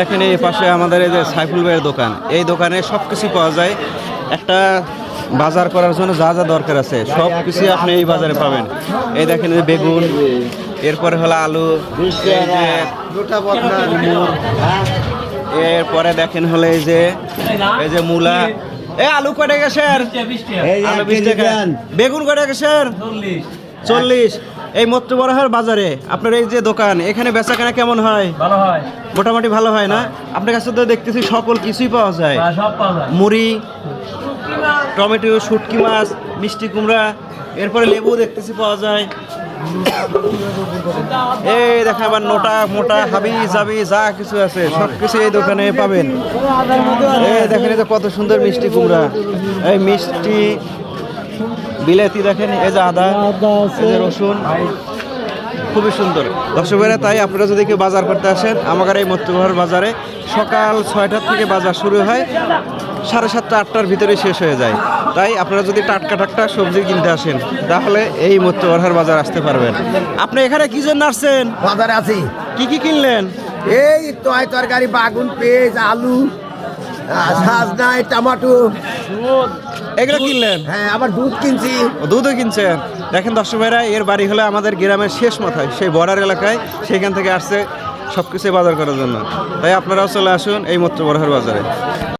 দেখেন এই পাশে আমাদের এই যে সাইফুল ভাইয়ের দোকান। এই দোকানে সব কিছু পাওয়া যায়। একটা বাজার করার জন্য যা যা দরকার আছে সব কিছু আপনি এই বাজারে পাবেন। এই দেখেন যে বেগুন এরপরে হলো আলু এরপরে দেখেন হলো এই যে এই যে মূলা। এ আলু কটে টাকা। বেগুন কটে গেছেন চল্লিশ। এই মত্ত বরাহার বাজারে আপনার এই যে দোকান এখানে বেচা কেনা কেমন হয়? ভালো হয়। মোটামুটি ভালো হয় না? আপনার কাছে তো দেখতেছি সকল কিছুই পাওয়া যায়। হ্যাঁ, মুড়ি টমেটো শুটকি মাছ মিষ্টি কুমড়া এরপরে লেবু দেখতেছি পাওয়া যায়। এই দেখা আবার নোটা মোটা হাবি জাবি যা কিছু আছে সব কিছু এই দোকানে পাবেন। এই দেখেন কত সুন্দর মিষ্টি কুমড়া। এই মিষ্টি বিলাতি দেখেন এই যে আদা এই যে রসুন। খুবই সুন্দর। দর্শকেরা তাই আপনারা যদি কেউ বাজার করতে আসেন আমাদের এই মত্যঘর বাজারে সকাল ছয়টার থেকে বাজার শুরু হয় সাড়ে সাতটা আটটার ভিতরে শেষ হয়ে যায়। তাই আপনারা যদি টাটকা টাটকা সবজি কিনতে আসেন তাহলে এই মত্যঘর বাজার আসতে পারবেন। আপনি এখানে কি জন্য আসছেন? বাজারে আছি। কি কি কিনলেন? এই তয় তরকারি বাগুন পেঁয়াজ আলু। সাজনাই টমাটো। এগুলো কিনলেন? হ্যাঁ আবার দুধ কিনছি। দুধও কিনছেন? দেখেন দর্শক ভাইরা এর বাড়ি হলো আমাদের গ্রামের শেষ মাথায় সেই বর্ডার এলাকায়। সেখান থেকে আসছে সব কিছু বাজার করার জন্য। তাই আপনারাও চলে আসুন এই মত্র বড়হার বাজারে।